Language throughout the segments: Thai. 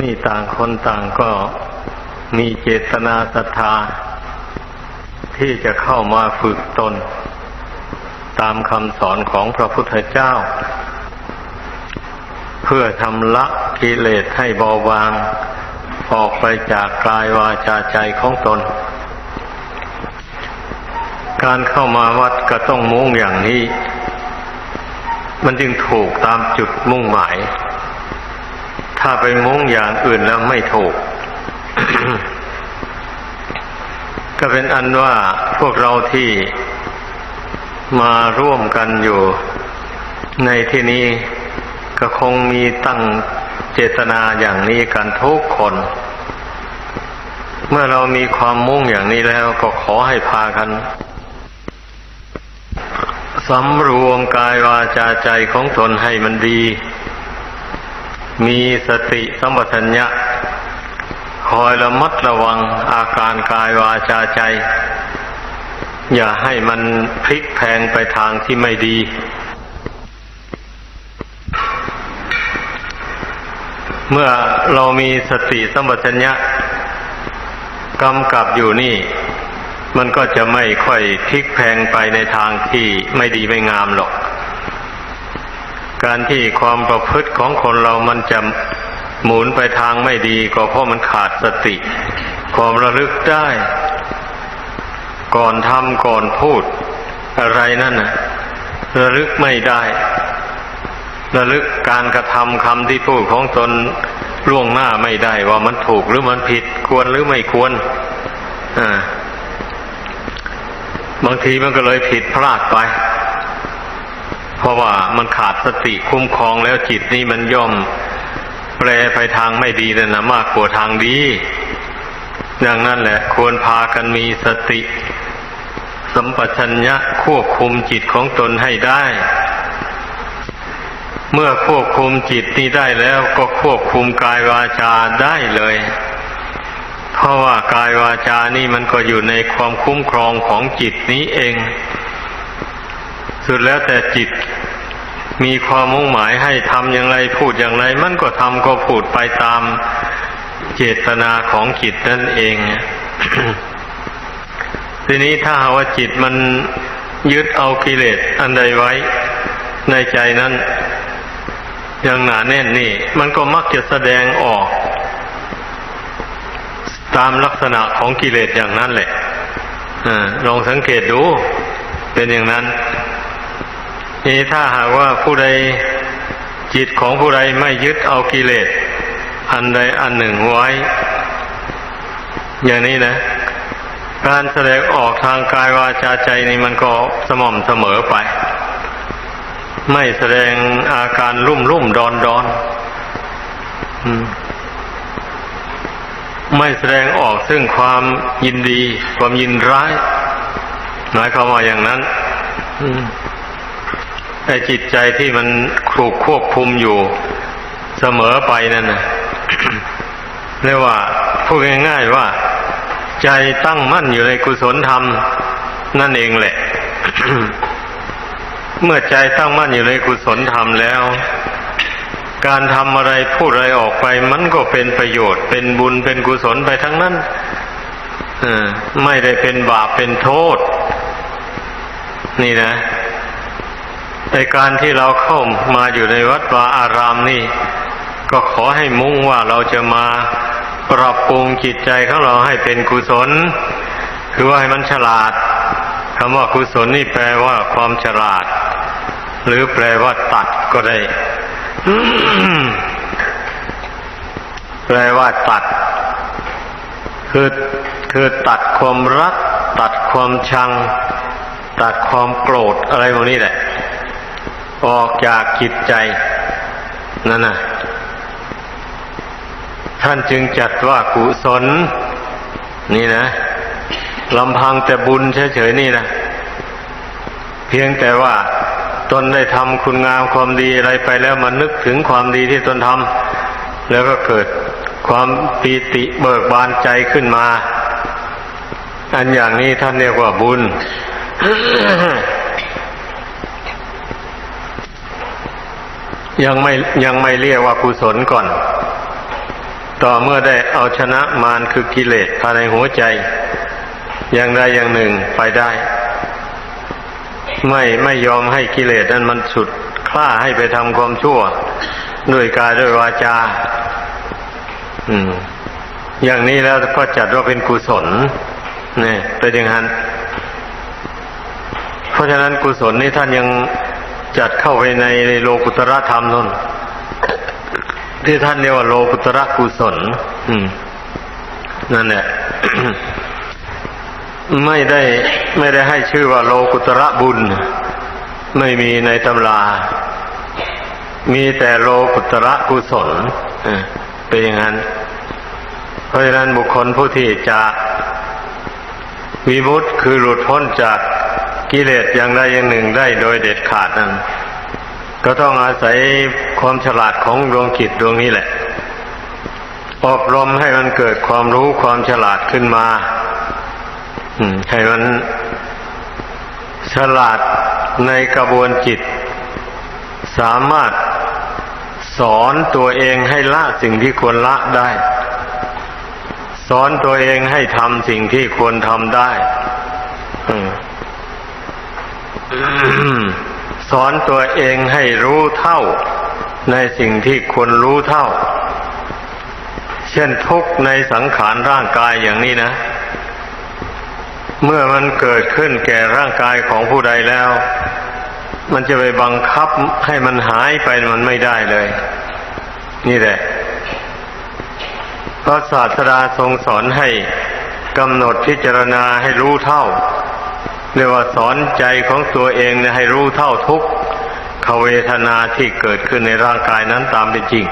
นี่ต่างคนต่างก็มีเจตนาศรัทธา ที่จะเข้ามาฝึกตน ตามคำสอนของพระพุทธเจ้า เพื่อทำละกิเลสให้เบาบาง ออกไปจากกายวาจาใจของตน การเข้ามาวัดก็ต้องมุ่งอย่างนี้ มันจึงถูกตามจุดมุ่งหมาย ถ้าไปมุ่งอย่างอื่นแล้วไม่ถูก ก็เป็นอันว่าพวกเราที่มาร่วมกันอยู่ในที่นี้ก็คงมีตั้งเจตนาอย่างนี้กันทุกคน เมื่อเรามีความมุ่งอย่างนี้แล้วก็ขอให้พากันสำรวมกายวาจาใจของตนให้มันดี มีสติสัมปชัญญะคอยระมัดระวังอาการกายวาจาใจ อย่าให้มันพลิกแพงไปทางที่ไม่ดี เมื่อเรามีสติสัมปชัญญะกำกับอยู่นี่ มันก็จะไม่ค่อยพลิกแพงไปในทางที่ไม่ดีไม่งามหรอก การที่ความประพฤติของคนเรามันจะหมุนไปทางไม่ดีก็เพราะมันขาดสติ ความระลึกได้ ก่อนทำก่อนพูด อะไรนั่นนะระลึกไม่ได้ ระลึกการกระทำคำที่พูดของตนล่วงหน้าไม่ได้ว่ามันถูกหรือมันผิดควรหรือไม่ควรอ่าบางทีมันก็เลยผิดพลาดไป เพราะว่ามันขาดสติคุ้มครองแล้วจิตนี่มันย่อม แปลไปทางไม่ดีเลยนะมากกว่าทางดีดังนั้นแหละ ควรพากันมีสติ สัมปชัญญะควบคุมจิตของตนให้ได้ เมื่อควบคุมจิตนี้ได้แล้วก็ควบคุมกายวาจาได้เลย เพราะว่ากายวาจานี่มันก็อยู่ในความคุ้มครองของจิตนี้เอง สุดแล้วแต่จิต มีความมุ่งหมายให้ทำอย่างไรพูดอย่างไร มันก็ทำก็พูดไปตามเจตนาของจิตนั่นเอง ทีนี้ถ้าหาว่าจิตมันยึดเอากิเลสอันใดไว้ในใจนั้นอย่างหนาแน่นนี่ มันก็มักจะแสดงออก ตามลักษณะของกิเลสอย่างนั้นแหละอลองสังเกตดู เป็นอย่างนั้น นี่ถ้าหากว่าผู้ใดจิตของผู้ใดไม่ยึดเอากิเลสอันใดอันหนึ่งไว้ อย่างนี้นะ การแสดงออกทางกายวาจาใจนี่มันก็สม่ำเสมอไป ไม่แสดงอาการรุ่มรุ่มดอนดอนไม่แสดงออกซึ่งความยินดี ความยินร้ายหมายความว่าอย่างนั้น ไอ้จิตใจที่มันถูกควบคุมอยู่เสมอไปนั่นนะเรียกว่าพูดง่ายๆว่า ใจตั้งมั่นอยู่ในกุศลธรรม นั่นเองแหละ เมื่อใจตั้งมั่นอยู่ในกุศลธรรมแล้ว การทำอะไรพูดอะไรออกไป มันก็เป็นประโยชน์ เป็นบุญเป็นกุศลไปทั้งนั้นไม่ได้เป็นบาปเป็นโทษ นี่นะ ในการที่เราเข้ามาอยู่ในวัดวาอารามนี่ ก็ขอให้มุ่งว่าเราจะมาปรับปรุงจิตใจของเราให้เป็นกุศล คือว่าให้มันฉลาดคำว่ากุศลนี่แปลว่าความฉลาด หรือแปลว่าตัดก็ได้ แปลว่าตัด คือคือตัดความรัก ตัดความชัง ตัดความโกรธอะไรพวกนี้แหละ ออกจากจิตใจนั่นน่ะ ท่านจึงจัดว่ากุศล นี่นะลำพังแต่บุญเฉยๆนี่นะเพียงแต่ว่าตนได้ทำคุณงามความดีอะไรไปแล้วมันนึกถึงความดีที่ตนทำแล้วก็เกิดความปีติเบิกบานใจขึ้นมา อันอย่างนี้ท่านเรียกว่าบุญ ยังไม่ยังไม่เรียกว่ากุศลก่อน ต่อเมื่อได้เอาชนะมารคือกิเลสภายในหัวใจ อย่างใดอย่างหนึ่งไปได้ ไม่ไม่ยอมให้กิเลสนั้นมันสุดคล้าให้ไปทำความชั่ว ด้วยกายด้วยวาจา อืม อย่างนี้แล้วก็จัดว่าเป็นกุศลนี่เป็นอย่างนั้นเพราะฉะนั้นกุศลนี้ท่านยัง จัดเข้าไปในโลกุตระธรรมนนที่ท่านเรียกว่าโลกุตระกุศลอืมนั่นแหละไม่ได้ไม่ได้ให้ชื่อว่าโลกุตระบุญ ไม่มีในตำรา มีแต่โลกุตระกุศลเออเป็นอย่างนั้น เพราะฉะนั้นบุคคลผู้ที่จะวิมุตต์คือหลุดพ้นจาก กิเลสอย่างใดอย่างหนึ่งได้โดยเด็ดขาดนั้น ก็ต้องอาศัยความฉลาดของดวงจิตดวงนี้แหละ อบรมให้มันเกิดความรู้ความฉลาดขึ้นมาให้มันฉลาดในกระบวนจิต สามารถสอนตัวเองให้ละสิ่งที่ควรละได้ สอนตัวเองให้ทำสิ่งที่ควรทำได้ สอนตัวเองให้รู้เท่า ในสิ่งที่ควรรู้เท่า เช่นทุกในสังขารร่างกายอย่างนี้นะ เมื่อมันเกิดขึ้นแก่ร่างกายของผู้ใดแล้ว มันจะไปบังคับให้มันหายไปมันไม่ได้เลย นี่แหละพระศาสดาทรงสอนให้กำหนดพิจารณาให้รู้เท่า เรียกว่าสอนใจของตัวเองเนี่ยให้รู้เท่าทุกขเวทนาที่เกิดขึ้นในร่างกายนั้นตามเป็นจริง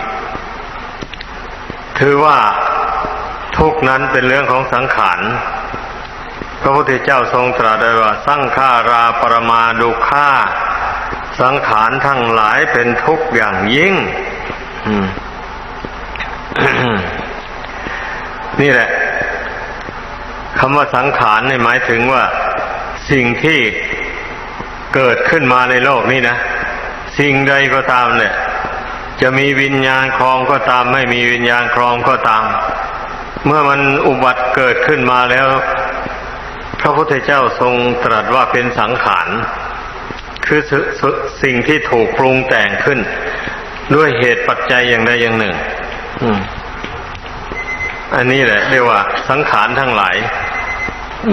ถือว่าทุกนั้นเป็นเรื่องของสังขาร พระพุทธเจ้าทรงตรัสไว้ว่า สังขาราปรมาดุขาสังขารทั้งหลายเป็นทุกข์อย่างยิ่งนี่แหละคำว่าสังขารเนี่ยหมายถึงว่า สิ่งที่เกิดขึ้นมาในโลกนี้นะ สิ่งใดก็ตามเนี่ย จะมีวิญญาณครองก็ตาม ไม่มีวิญญาณครองก็ตาม เมื่อมันอุบัติเกิดขึ้นมาแล้ว พระพุทธเจ้าทรงตรัสว่าเป็นสังขารคือสสสิ่งที่ถูกปรุงแต่งขึ้น ด้วยเหตุปัจจัยอย่างใดอย่างหนึ่งอันนี้แหละเรียกว่าสังขารทั้งหลาย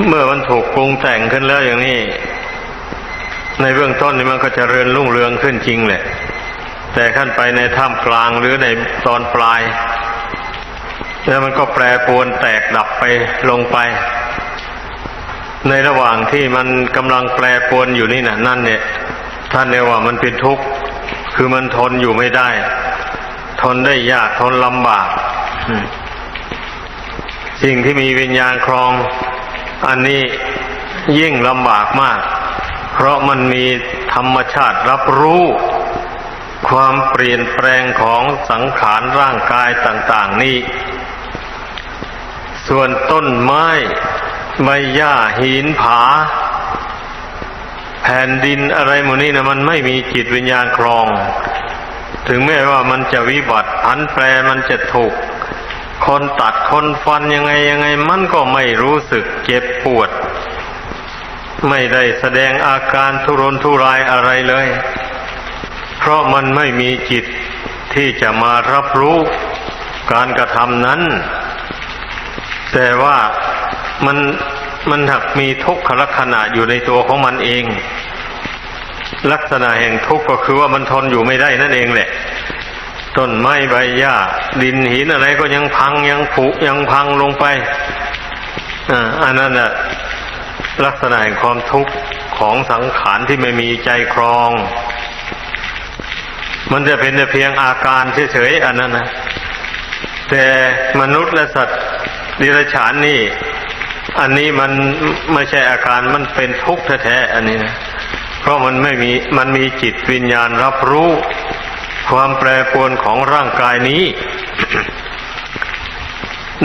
เมื่อมันถูกปรุงแต่งขึ้นแล้วอย่างนี้ ในเบื้องต้นนี่มันก็จะเจริญรุ่งเรืองขึ้นจริงแหละ แต่ขั้นไปในท่ามกลางหรือในตอนปลาย แล้วมันก็แปรปวนแตกดับไปลงไป ในระหว่างที่มันกำลังแปรปวนอยู่นี่นะนั่นเนี่ย ท่านเรียกว่ามันเป็นทุกข์คือมันทนอยู่ไม่ได้ ทนได้ยากทนลำบากสิ่งที่มีวิญญาณครอง อันนี้ยิ่งลำบากมาก เพราะมันมีธรรมชาติรับรู้ ความเปลี่ยนแปลงของสังขารร่างกายต่าง ๆ นี่ส่วนต้นไม้ใบหญ้าหินผา แผ่นดินอะไรหมดนี้นะมันไม่มีจิตวิญญาณครอง ถึงแม้ว่ามันจะวิบัติผันแปรมันจะถูก คนตัดคนฟันยังไงยังไง มันก็ไม่รู้สึกเจ็บปวด ไม่ได้แสดงอาการทุรนทุรายอะไรเลย เพราะมันไม่มีจิตที่จะมารับรู้การกระทำนั้น แต่ว่ามันมันหักมีทุกขลักษณะอยู่ในตัวของมันเอง ลักษณะแห่งทุกข์ก็คือว่ามันทนอยู่ไม่ได้นั่นเองแหละ ต้นไม้ใบหญ้า ดินหินอะไรก็ยังพังยังผุยังพังลงไปอันนั้นนะลักษณะแห่งความทุกข์ของสังขารที่ไม่มีใจครอง มันจะเป็นแต่เพียงอาการเฉยๆอันนั้นนะแต่มนุษย์และสัตว์ดิรัจฉานนี่ อันนี้มันไม่ใช่อาการมันเป็นทุกข์แท้ๆอันนี้นะเพราะมันไม่มีมันมีจิตวิญญาณรับรู้ ความแปรปรวนของร่างกายนี้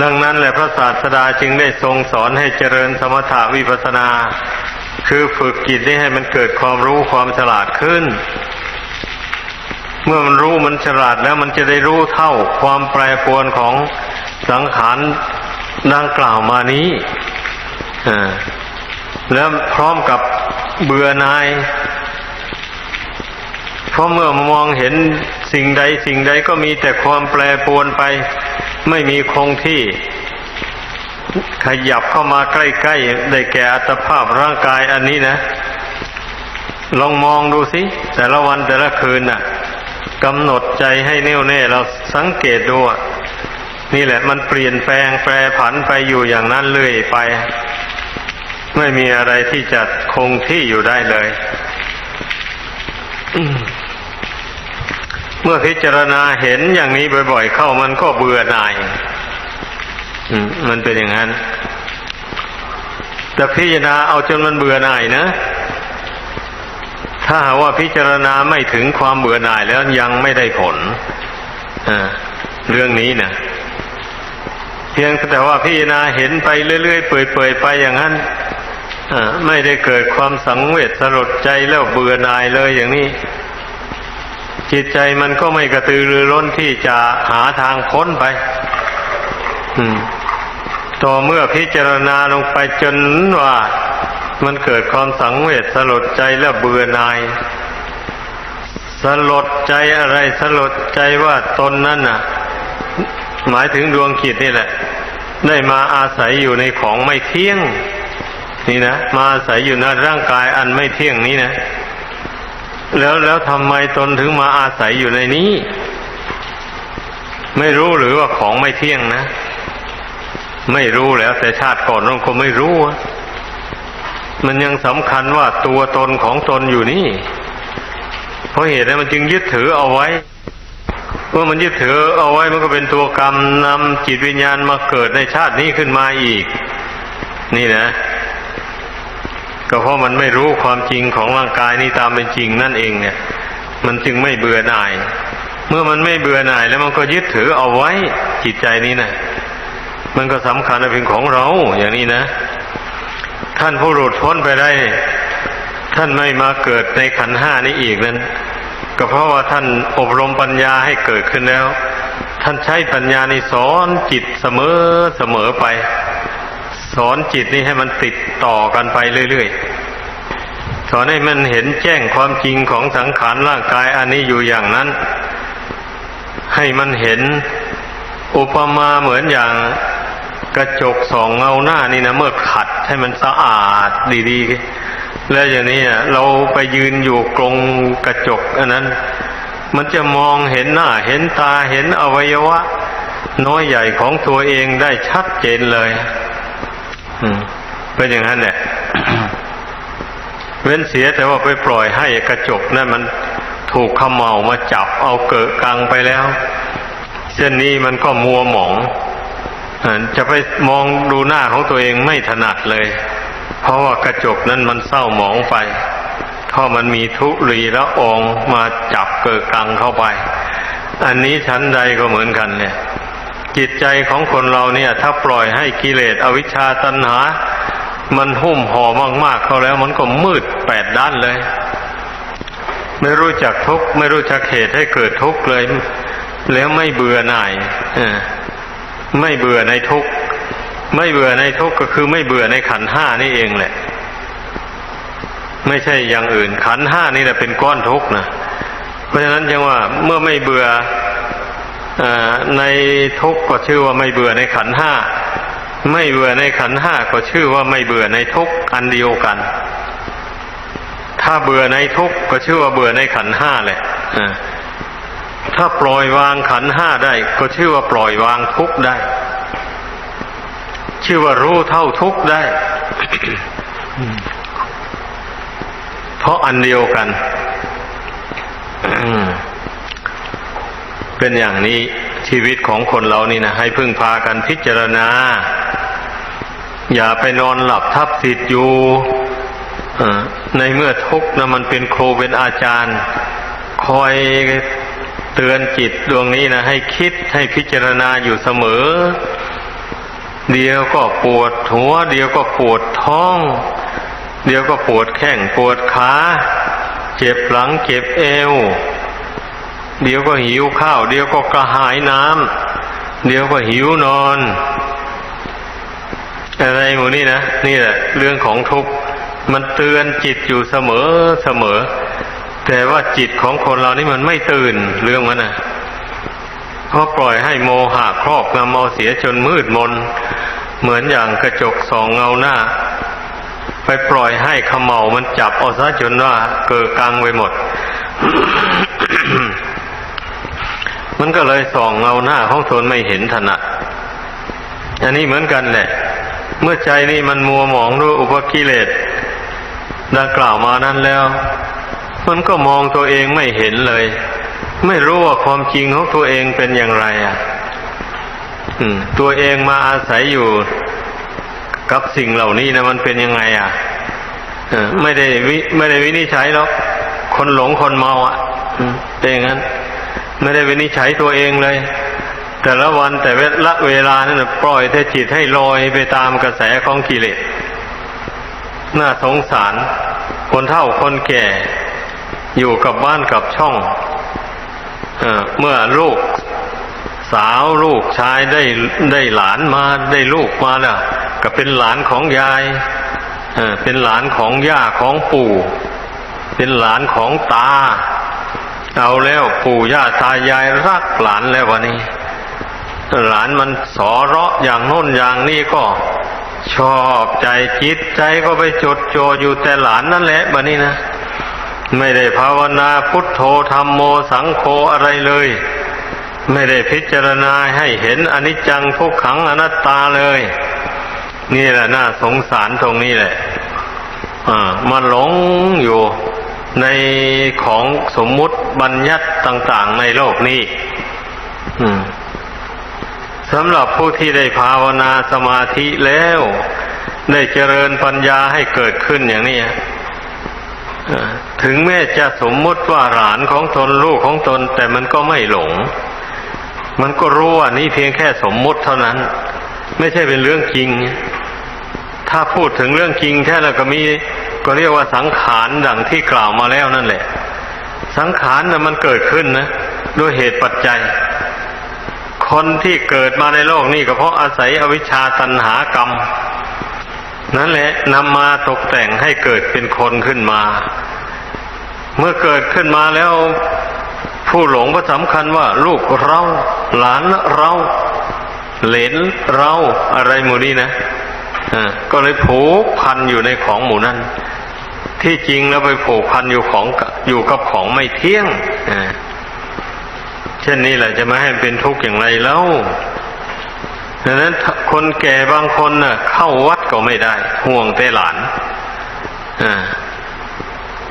ดังนั้นแหละพระศาสดาจึงได้ทรงสอนให้เจริญสมถาวิปัสนา คือฝึกจิตนี้ให้มันเกิดความรู้ความฉลาดขึ้น เมื่อมันรู้มันฉลาดแล้วมันจะได้รู้เท่าความแปรปรวนของสังขารดังกล่าวมานี้อ่าแล้วพร้อมกับเบื่อหนาย เพราะเมื่อมองเห็นสิ่งใดสิ่งใดก็มีแต่ความแปรปรวนไป ไม่มีคงที่ ขยับเข้ามาใกล้ๆได้แก่อัตภาพร่างกายอันนี้นะ ลองมองดูสิ แต่ละวันแต่ละคืนน่ะกำหนดใจให้แน่วแน่เราสังเกตดูนี่แหละ มันเปลี่ยนแปลงแปรผันไปอยู่อย่างนั้นเรื่อยไป ไม่มีอะไรที่จะคงที่อยู่ได้เลย เมื่อพิจารณาเห็นอย่างนี้บ่อย ๆ เข้ามันก็เบื่อหน่ายอืมมันเป็นอย่างนั้นแต่พิจารณาเอาจนมันเบื่อหน่ายนะ ถ้าหากว่าพิจารณาไม่ถึงความเบื่อหน่ายแล้วยังไม่ได้ผลเรื่องนี้นะเพียงแต่ว่าพิจารณาเห็นไปเรื่อยๆเปื่อยๆไปอย่างนั้นไม่ได้เกิดความสังเวชสลดใจแล้วเบื่อหน่ายเลยอย่างนี้ จิตใจมันก็ไม่กระตือรือร้นที่จะหาทางพ้นไปต่อเมื่อพิจารณาลงไปจนว่ามันเกิดความสังเวชสลดใจและเบื่อหน่าย สลดใจอะไรสลดใจว่าตนนั่นน่ะ หมายถึงดวงจิตนี่แหละ ได้มาอาศัยอยู่ในของไม่เที่ยง นี่นะ มาอาศัยอยู่ในร่างกายอันไม่เที่ยงนี้นะ แล้วแล้วทำไมตนถึงมาอาศัยอยู่ในนี้ ไม่รู้หรือว่าของไม่เที่ยงนะ ไม่รู้แล้วแต่ชาติก่อนน้องคงไม่รู้มันยังสำคัญว่าตัวตนของตนอยู่นี่ เพราะเหตุนั้นมันจึงยึดถือเอาไว้เมื่อมันยึดถือเอาไว้มันก็เป็นตัวกรรมนำจิตวิญญาณมาเกิดในชาตินี้ขึ้นมาอีก นี่นะ ก็เพราะมันไม่รู้ความจริงของร่างกายนี่ตามเป็นจริงนั่นเองเนี่ย มันจึงไม่เบื่อหน่าย เมื่อมันไม่เบื่อหน่าย แล้วมันก็ยึดถือเอาไว้จิตใจนี้นะมันก็สำคัญเป็นของเราอย่างนี้นะ ท่านผู้หลุดพ้นไปได้ ท่านไม่มาเกิดในขันห้านี้อีกนั้น ก็เพราะว่าท่านอบรมปัญญาให้เกิดขึ้นแล้ว ท่านใช้ปัญญาในสอนจิตเสมอเสมอไป สอนจิตนี้ให้มันติดต่อกันไปเรื่อยๆ สอนให้มันเห็นแจ้งความจริงของสังขารร่างกายอันนี้อยู่อย่างนั้น ให้มันเห็นอุปมาเหมือนอย่างกระจกสองเงาหน้านี่นะเมื่อขัดให้มันสะอาดดีๆ แล้วอย่างนี้เราไปยืนอยู่กรงกระจกอันนั้น มันจะมองเห็นหน้าเห็นตาเห็นอวัยวะ น้อยใหญ่ของตัวเองได้ชัดเจนเลย เป็นอย่างนั้นแหละเว้นเสียแต่ว่าไปปล่อยให้กระจกนั่นมันถูกขมเมามาจับเอาเกิดกังไปแล้วเช่นนี้มันก็มัวหมองจะไปมองดูหน้าของตัวเองไม่ถนัดเลย เพราะว่ากระจกนั้นมันเศร้าหมองไปเพราะมันมีทุลีละอองมาจับเกิดกังเข้าไป อันนี้ชั้นใดก็เหมือนกันเนี่ย จิตใจของคนเราเนี่ย ถ้าปล่อยให้กิเลสอวิชชาตัณหา มันหุ้มห่อมาก ๆ เข้าแล้วมันก็มืดแปดด้านเลย ไม่รู้จักทุกข์ไม่รู้จักเหตุให้เกิดทุกข์เลย แล้วไม่เบื่อหน่ายไม่เบื่อในทุกข์ไม่เบื่อในทุกข์ก็คือไม่เบื่อในขันห้านี่เองแหละ ไม่ใช่อย่างอื่นขันห้านี่แหละเป็นก้อนทุกข์นะเพราะฉะนั้นจึงว่าเมื่อไม่เบื่อ ในทุกข์ก็ชื่อว่าไม่เบื่อในขันห้า ไม่เบื่อในขันห้าก็ชื่อว่าไม่เบื่อในทุกข์อันเดียวกัน ถ้าเบื่อในทุกข์ก็ชื่อว่าเบื่อในขันห้าแหละถ้าปล่อยวางขันห้าได้ ก็ชื่อว่าปล่อยวางทุกข์ได้ ชื่อว่ารู้เท่าทุกข์ได้ เพราะอันเดียวกัน เป็นอย่างนี้ชีวิตของคนเรานี่นะให้พึ่งพากันพิจารณา อย่าไปนอนหลับทับสิทธิ์อยู่ในเมื่อทุกข์นะมันเป็นครูเป็นอาจารย์ คอยเตือนจิตดวงนี้นะให้คิดให้พิจารณาอยู่เสมอ เดี๋ยวก็ปวดหัว เดี๋ยวก็ปวดท้อง เดี๋ยวก็ปวดแข้งปวดขา เจ็บหลังเจ็บเอว เดี๋ยวก็หิวข้าว เดี๋ยวก็กระหายน้ำเดี๋ยวก็หิวนอน อะไรหมูนี่นะนี่แหละ เรื่องของทุกข์มันเตือนจิตอยู่เสมอเสมอ แต่ว่าจิตของคนเรานี่มันไม่ตื่นเรื่องมันนะเพราะปล่อยให้โมหะครอบงำเอาเสียจนมืดมน เหมือนอย่างกระจกสองเงาหน้า ไปปล่อยให้ขมเมามันจับเอาซะจนว่าเกิดกังไปหมด มันก็เลยส่องเงาหน้าของตนไม่เห็นถนัดอันนี้เหมือนกันแหละ เมื่อใจนี่มันมัวหมองด้วยอุปกิเลสดังกล่าวมานั้นแล้ว มันก็มองตัวเองไม่เห็นเลย ไม่รู้ว่าความจริงของตัวเองเป็นอย่างไรอะตัวเองมาอาศัยอยู่กับสิ่งเหล่านี้นะมันเป็นยังไง อะไม่ได้วิไม่ได้วินิจฉัยหรอกคนหลงคนเมาอะเป็นอย่างนั้น ไม่ได้วินิจฉัยตัวเองเลย แต่ละวันแต่ละเวลานั่นปล่อยแต่จิตให้ลอยไปตามกระแสของกิเลสน่าสงสาร คนเฒ่าคนแก่ อยู่กับบ้านกับช่องเอเมื่อลูกสาวลูกชายได้ได้หลานมาได้ลูกมาแล้วก็เป็นหลานของยายเเป็นหลานของย่าของปู่ เป็นหลานของตา เอาแล้วปู่ย่าตายายรักหลานแล้ววันนี้ หลานมันสอเราะอย่างโน้นอย่างนี้ก็ ชอบใจจิตใจก็ไปจดจ่ออยู่แต่หลานนั่นแหละบันนี้นะไม่ได้ภาวนาพุทโธธรรมโมสังโฆอะไรเลย ไม่ได้พิจารณาให้เห็นอนิจจังทุกขังอนัตตาเลย นี่แหละน่าสงสารตรงนี้แหละอ่ามาหลงอยู่ในของสมมุติ บัญญัติต่าง ๆ ในโลกนี้สำหรับผู้ที่ได้ภาวนาสมาธิแล้ว ได้เจริญปัญญาให้เกิดขึ้นอย่างนี้ถึงแม้จะสมมติว่าหลานของตนลูกของตน แต่มันก็ไม่หลง มันก็รู้ว่านี่เพียงแค่สมมติเท่านั้น ไม่ใช่เป็นเรื่องจริง ถ้าพูดถึงเรื่องจริงแค่แล้วก็มีก็เรียกว่าสังขารดังที่กล่าวมาแล้วนั่นแหละ สังขารนะ่ะมันเกิดขึ้นนะด้วยเหตุปัจจัย คนที่เกิดมาในโลกนี้ก็เพราะอาศัยอวิชชาตันหากรรม นั่นแหละนำมาตกแต่งให้เกิดเป็นคนขึ้นมา เมื่อเกิดขึ้นมาแล้วผู้หลงก็สำคัญว่า ลูกเรา หลานเรา เหลนเราอะไรหมู่นี้นะอ่าก็เลยผูกพันอยู่ในของหมู่นั้น ที่จริงแล้วไปผูกพันอยู่ของ อยู่กับของไม่เที่ยงเช่นนี้แหละจะมาให้เป็นทุกข์อย่างไรแล้วดังนั้นคนแก่บางคนน่ะ เข้าวัดก็ไม่ได้ ห่วงแต่หลาน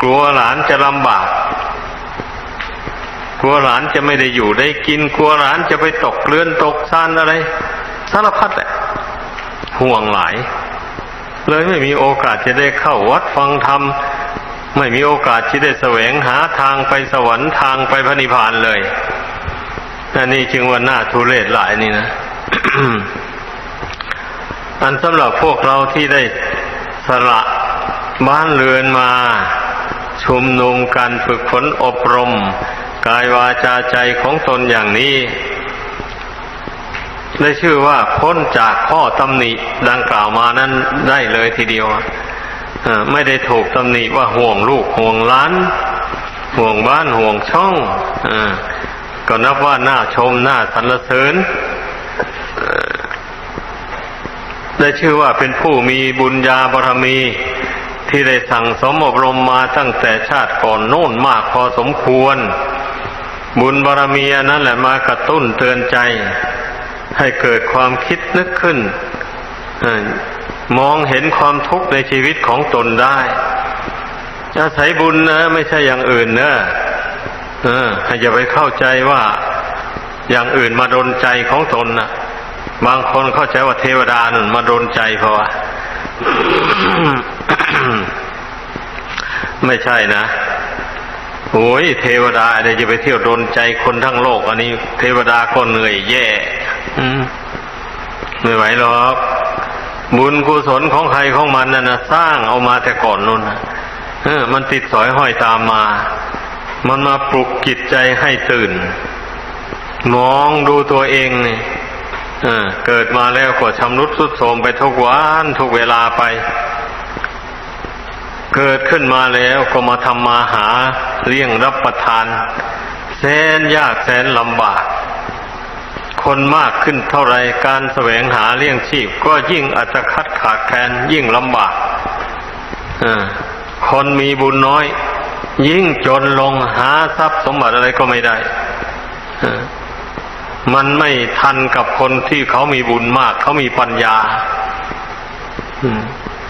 กลัวหลานจะลำบาก กลัวหลานจะไม่ได้อยู่ได้กิน กลัวหลานจะไปตกเกลื่อนตกซานอะไร สารพัดแหละ ห่วงหลาย เลยไม่มีโอกาสจะได้เข้าวัดฟังธรรม ไม่มีโอกาสที่ได้แสวงหาทางไปสวรรค์ทางไปพระนิพพานเลยอันนี้จึงว่าน่าทุเรศหลายนี่นะ อันสำหรับพวกเราที่ได้สละบ้านเรือนมาชุมนุมกันฝึกฝนอบรม กายวาจาใจของตนอย่างนี้ได้ชื่อว่าพ้นจากข้อตำหนิดังกล่าวมานั้นได้เลยทีเดียว ไม่ได้ถูกตำหนิว่าห่วงลูกห่วงล้าน ห่วงบ้านห่วงช่องอก็นับว่าน่าชมน่าสรรเสริญได้ชื่อว่าเป็นผู้มีบุญญาบารมี ที่ได้สั่งสมอบรมมาตั้งแต่ชาติก่อนโน่นมากพอสมควร บุญบารมีนั่นแหละมากระตุ้นเตือนใจ ให้เกิดความคิดนึกขึ้น มองเห็นความทุกข์ในชีวิตของตนได้อาศัยบุญนะ ไม่ใช่อย่างอื่นนะเอออย่าไปเข้าใจว่าอย่างอื่นมาดนใจของตนนะบางคนเข้าใจว่าเทวดานั่นมาดนใจเพราะว่าไม่ใช่นะโอ้ยเทวดาอะไรจะไปเที่ยวดนใจคนทั้งโลก อันนี้ เทวดาก็เหนื่อยแย่ไม่ไหวหรอก บุญกุศลของใครของมันนั่นนะสร้างเอามาแต่ก่อนนู่นนะเออ มันติดสอยห้อยตามมา มันมาปลุกจิตใจให้ตื่น มองดูตัวเองเนี่เออเกิดมาแล้วก็ชำรุดทรุดโทรมไปทุกวันทุกเวลาไป เกิดขึ้นมาแล้วก็มาทำมาหาเลี้ยงรับประทาน แสนยากแสนลำบาก คนมากขึ้นเท่าไรการแสวงหาเลี้ยงชีพ ก็ยิ่งอัตคัดขาดแคลนยิ่งลำบากคนมีบุญน้อย ยิ่งจนลงหาทรัพย์สมบัติอะไรก็ไม่ได้มันไม่ทันกับคนที่เขามีบุญมาก เขามีปัญญา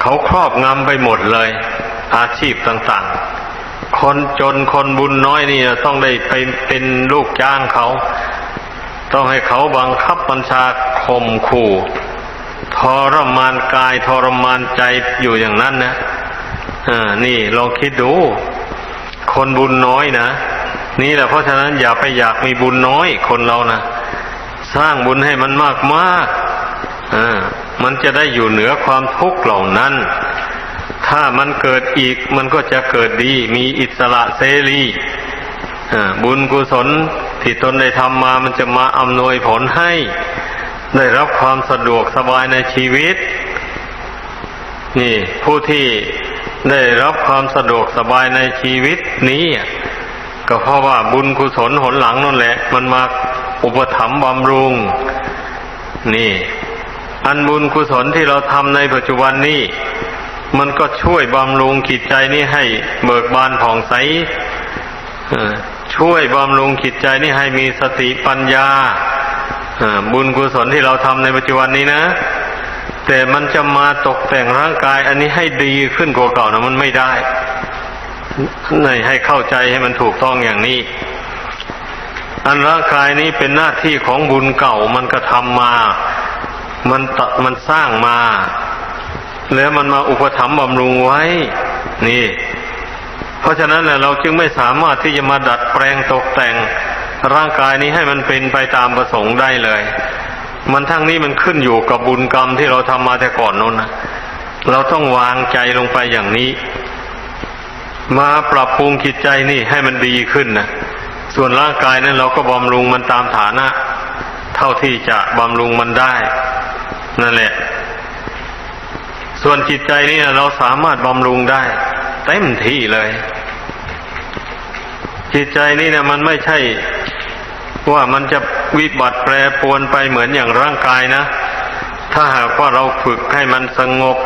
เขาครอบงำไปหมดเลย อาชีพต่างๆ คนจนคนบุญน้อยนี่ต้องได้ไปเป็นลูกจ้างเขา ต้องให้เขาบังคับบัญชาข่มขู่ทรมานกายทรมานใจอยู่อย่างนั้นนะอ่านี่ลองคิดดู คนบุญน้อยนะนี่แหละเพราะฉะนั้นอย่าไปอยากมีบุญน้อยคนเรานะสร้างบุญให้มันมากมากอ่ามันจะได้อยู่เหนือความทุกข์เหล่านั้น ถ้ามันเกิดอีกมันก็จะเกิดดี มีอิสระเสรีอ่าบุญกุศล ที่ตนได้ทำมามันจะมาอำนวยผลให้ ได้รับความสะดวกสบายในชีวิต นี่ ผู้ที่ได้รับความสะดวกสบายในชีวิตนี้ก็เพราะว่าบุญกุศลหนหลังนั่นแหละ มันมาอุปถัมภ์บำรุง นี่ อันบุญกุศลที่เราทำในปัจจุบันนี้มันก็ช่วยบำรุงจิตใจนี้ให้เบิกบานผ่องใส ช่วยบำรุงจิตใจนี้ให้มีสติปัญญาบุญกุศลที่เราทำในปัจจุบันนี้นะ แต่มันจะมาตกแต่งร่างกาย อันนี้ให้ดีขึ้นกว่าเก่านะมันไม่ได้ในให้เข้าใจให้มันถูกต้องอย่างนี้ อันร่างกายนี้เป็นหน้าที่ของบุญเก่ามันกระทำมา มันตมันสร้างมา แล้วมันมาอุปถัมภ์บำรุงไว้ นี่ เพราะฉะนั้นเราจึงไม่สามารถที่จะมาดัดแปลงตกแต่งร่างกายนี้ให้มันเป็นไปตามประสงค์ได้เลย มันทั้งนี้มันขึ้นอยู่กับบุญกรรมที่เราทำมาแต่ก่อนนู้นนะเราต้องวางใจลงไปอย่างนี้ มาปรับปรุงจิตใจนี่ให้มันดีขึ้นนะส่วนร่างกายนั้นเราก็บำรุงมันตามฐานะ เท่าที่จะบำรุงมันได้ นั่นแหละ ส่วนจิตใจนี่เราสามารถบำรุงได้ เต็มที่เลย จิตใจนี่นะมันไม่ใช่ว่ามันจะวิบัติแปรปวนไปเหมือนอย่างร่างกายนะ ถ้าหากว่าเราฝึกให้มันสงบ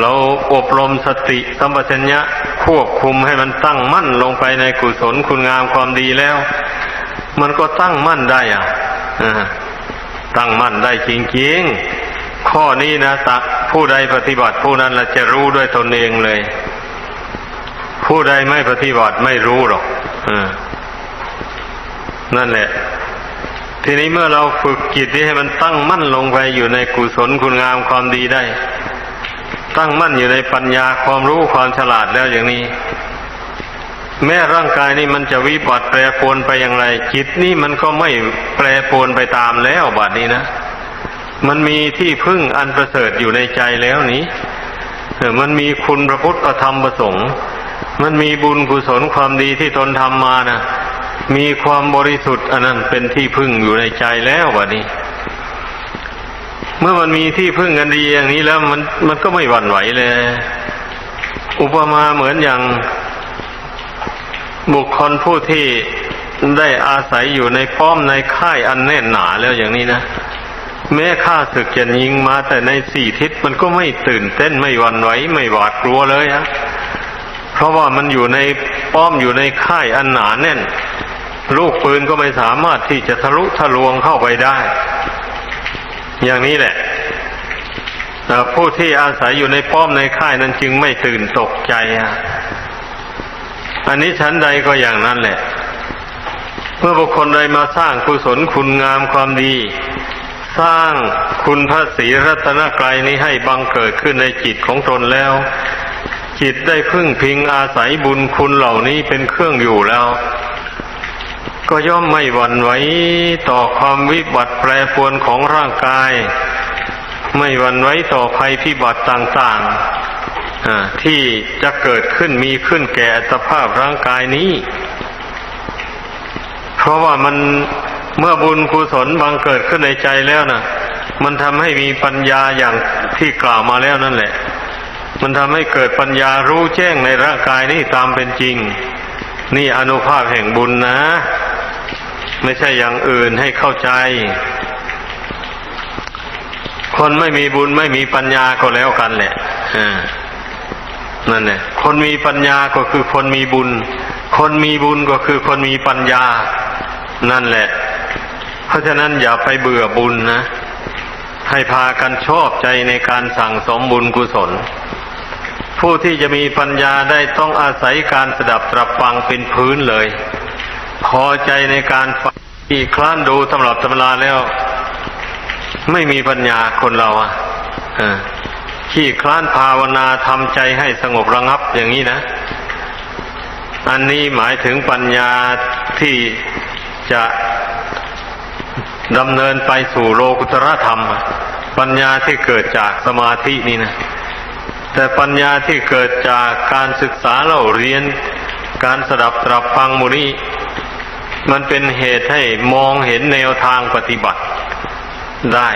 เราอบรมสติสัมปชัญญะควบคุมให้มันตั้งมั่นลงไปในกุศลคุณงามความดีแล้ว มันก็ตั้งมั่นได้อะอ่าตั้งมั่นได้จริงๆ ข้อนี้นะตัก ผู้ใดปฏิบัติผู้นั้นละจะรู้ด้วยตนเองเลย ผู้ใดไม่ปฏิบัติไม่รู้หรอกอนั่นแหละ ทีนี้เมื่อเราฝึกจิตนี้ให้มันตั้งมั่นลงไปอยู่ในกุศลคุณงามความดีได้ ตั้งมั่นอยู่ในปัญญาความรู้ความฉลาดแล้วอย่างนี้ แม้ร่างกายนี่มันจะวิบัติแปรปรวนไปอย่างไร จิตนี่มันก็ไม่แปรปรวนไปตามแล้วบัดนี้นะ มันมีที่พึ่งอันประเสริฐอยู่ในใจแล้วนี้เออมันมีคุณพระพุทธพระธรรมประสงค์มันมีบุญกุศลความดีที่ตนทำมานะมีความบริสุทธิ์อันนั้นเป็นที่พึ่งอยู่ในใจแล้วบัดนี้ เมื่อมันมีที่พึ่งกันดีอย่างนี้แล้ว มันมันก็ไม่หวั่นไหวเลย อุปมาเหมือนอย่าง บุคคลผู้ที่ได้อาศัยอยู่ในป้อมในค่ายอันแน่นหนาแล้วอย่างนี้นะ แม้ข้าศึกจะยิงมาแต่ในสี่ทิศมันก็ไม่ตื่นเต้นไม่หวั่นไหวไม่หวาดกลัวเลยฮะเพราะว่ามันอยู่ในป้อมอยู่ในค่ายอันหนาแน่น ลูกปืนก็ไม่สามารถที่จะทะลุทะลวงเข้าไปได้ อย่างนี้แหละผู้ที่อาศัยอยู่ในป้อมในค่ายนั้นจึงไม่ตื่นตกใจอะอันนี้ชั้นใดก็อย่างนั้นแหละ เมื่อบุคคลใดมาสร้างกุศลคุณงามความดี สร้างคุณพระศรีรัตนกรัยนี้ให้บังเกิดขึ้นในจิตของตนแล้ว จิตได้พึ่งพิงอาศัยบุญคุณเหล่านี้เป็นเครื่องอยู่แล้ว ก็ย่อมไม่หวั่นไหวต่อความวิบัติแปรปรวนของร่างกาย ไม่หวั่นไหวต่อภัยพิบัติต่างๆที่จะเกิดขึ้นมีขึ้นแก่อัตภาพร่างกายนี้ เพราะว่ามัน เมื่อบุญกุศลบังเกิดขึ้นในใจแล้วนะมันทำให้มีปัญญาอย่างที่กล่าวมาแล้วนั่นแหละ มันทำให้เกิดปัญญารู้แจ้งในร่างกายนี้ตามเป็นจริง นี่อนุภาพแห่งบุญนะ ไม่ใช่อย่างอื่นให้เข้าใจ คนไม่มีบุญไม่มีปัญญาก็แล้วกันแหละอ่านั่นแหละคนมีปัญญาก็คือคนมีบุญ คนมีบุญก็คือคนมีปัญญา นั่นแหละ เพราะฉะนั้นอย่าไปเบื่อบุญนะ ให้พากันชอบใจในการสั่งสมบุญกุศล ผู้ที่จะมีปัญญาได้ต้องอาศัยการสดับตรับฟังเป็นพื้นเลย พอใจในการฟังอีกครั้นดูตำรับตำราแล้ว ไม่มีปัญญาคนเราอะขี้คลานภาวนาทำใจให้สงบระงับอย่างนี้นะ อันนี้หมายถึงปัญญาที่จะ ดำเนินไปสู่โลกุตรธรรม ปัญญาที่เกิดจากสมาธินี่นะ แต่ปัญญาที่เกิดจากการศึกษาเราเรียน การสดับตรับฟังมูนี้มันเป็นเหตุให้มองเห็นแนวทางปฏิบัติได้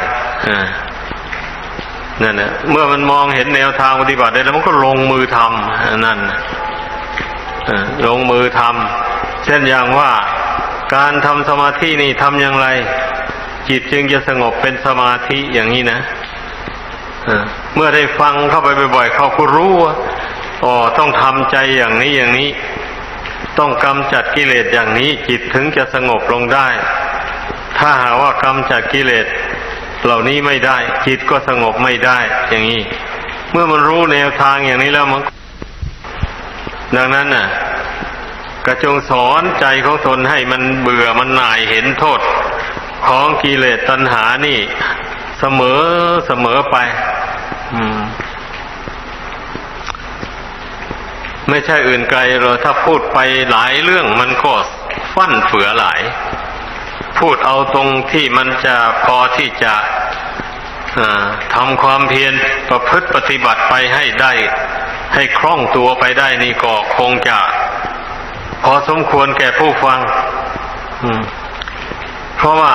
นั่นนะเมื่อมันมองเห็นแนวทางปฏิบัติได้แล้วมันก็ลงมือทำนั่นลงมือทำเช่นอย่างว่าการทำสมาธินี่ทำอย่างไร จิตจึงจะสงบเป็นสมาธิอย่างนี้นะเมื่อได้ฟังเข้าไปบ่อยๆ เขาก็รู้ว่าอ๋อต้องทำใจอย่างนี้อย่างนี้ ต้องกำจัดกิเลสอย่างนี้ จิตถึงจะสงบลงได้ ถ้าหาว่ากำจัดกิเลสเหล่านี้ไม่ได้ จิตก็สงบไม่ได้ อย่างนี้ เมื่อมันรู้แนวทางอย่างนี้แล้วมัน ดังนั้นน่ะ กระจงสอนใจของตนให้มันเบื่อมันหน่ายเห็นโทษ ของกิเลสตัณหานี่เสมอเสมอไป อืม ไม่ใช่อื่นไกลหรอกถ้าพูดไปหลายเรื่องมันก็ฟั่นเฟือหลาย พูดเอาตรงที่มันจะพอที่จะทำความเพียรประพฤติปฏิบัติไปให้ได้ ให้คล่องตัวไปได้นี่ก็คงจะ พอสมควรแก่ผู้ฟัง เพราะว่า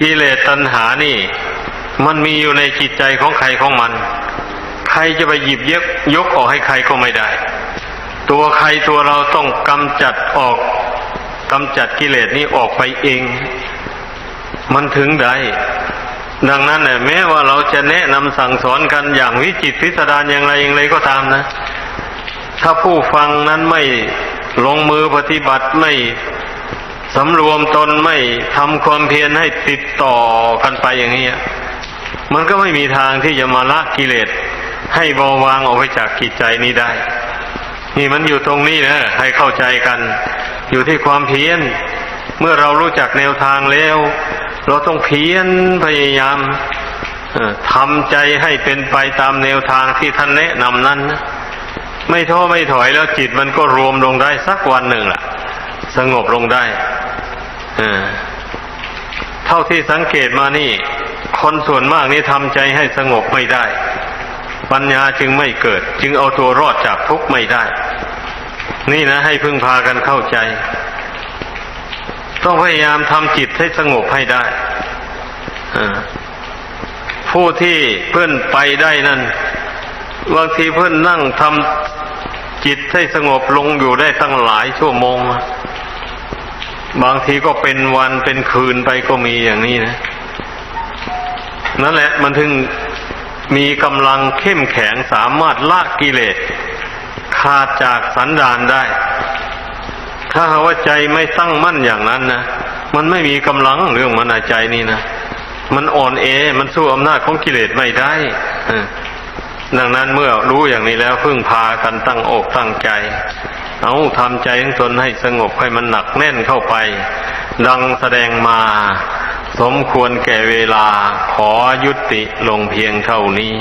กิเลสตัณหานี่ มันมีอยู่ในจิตใจของใครของมัน ใครจะไปหยิบยกยกออกให้ใครก็ไม่ได้ ตัวใครตัวเราต้องกำจัดออกกำจัดกิเลสนี้ออกไปเอง มันถึงได้ดังนั้นเนี่ยแม้ว่าเราจะแนะนำสั่งสอนกันอย่างวิจิตพิสดารอย่างไรอย่างไรก็ตามนะ ถ้าผู้ฟังนั้นไม่ลงมือปฏิบัติไม่ สำรวมตนไม่ทำความเพียรให้ติดต่อกันไปอย่างนี้มันก็ไม่มีทางที่จะมาละกิเลสให้เบาบางออกไปจากกิจใจนี้ได้ นี่มันอยู่ตรงนี้นะให้เข้าใจกัน อยู่ที่ความเพียร เมื่อเรารู้จักแนวทางแล้ว เราต้องเพียรพยายามทำใจให้เป็นไปตามแนวทางที่ท่านแนะนำนั้นไม่ท้อไม่ถอยแล้วจิตมันก็รวมลงได้สักวันหนึ่งล่ะ สงบลงได้ เท่าที่สังเกตมานี่ คนส่วนมากนี่ทำใจให้สงบไม่ได้ ปัญญาจึงไม่เกิด จึงเอาตัวรอดจากทุกข์ไม่ได้ นี่นะ ให้พึ่งพากันเข้าใจ ต้องพยายามทำจิตให้สงบให้ได้ผู้ที่เพื่อนไปได้นั่นบางทีเพื่อนนั่งทำจิตให้สงบลงอยู่ได้ตั้งหลายชั่วโมง บางทีก็เป็นวันเป็นคืนไปก็มีอย่างนี้นะ นั่นแหละมันถึงมีกำลังเข้มแข็งสามารถละกิเลสขาดจากสันดานได้ ถ้าหาว่าใจไม่ตั้งมั่นอย่างนั้นนะ มันไม่มีกำลังเรื่องมันใจนี่นะ มันอ่อนเอ มันสู้อำนาจของกิเลสไม่ได้ดังนั้นเมื่อรู้อย่างนี้แล้วพึ่งพากันตั้งอกตั้งใจ เอาทำใจของตนให้สงบให้มันหนักแน่นเข้าไป ดังแสดงมา สมควรแก่เวลาขอยุติลงเพียงเท่านี้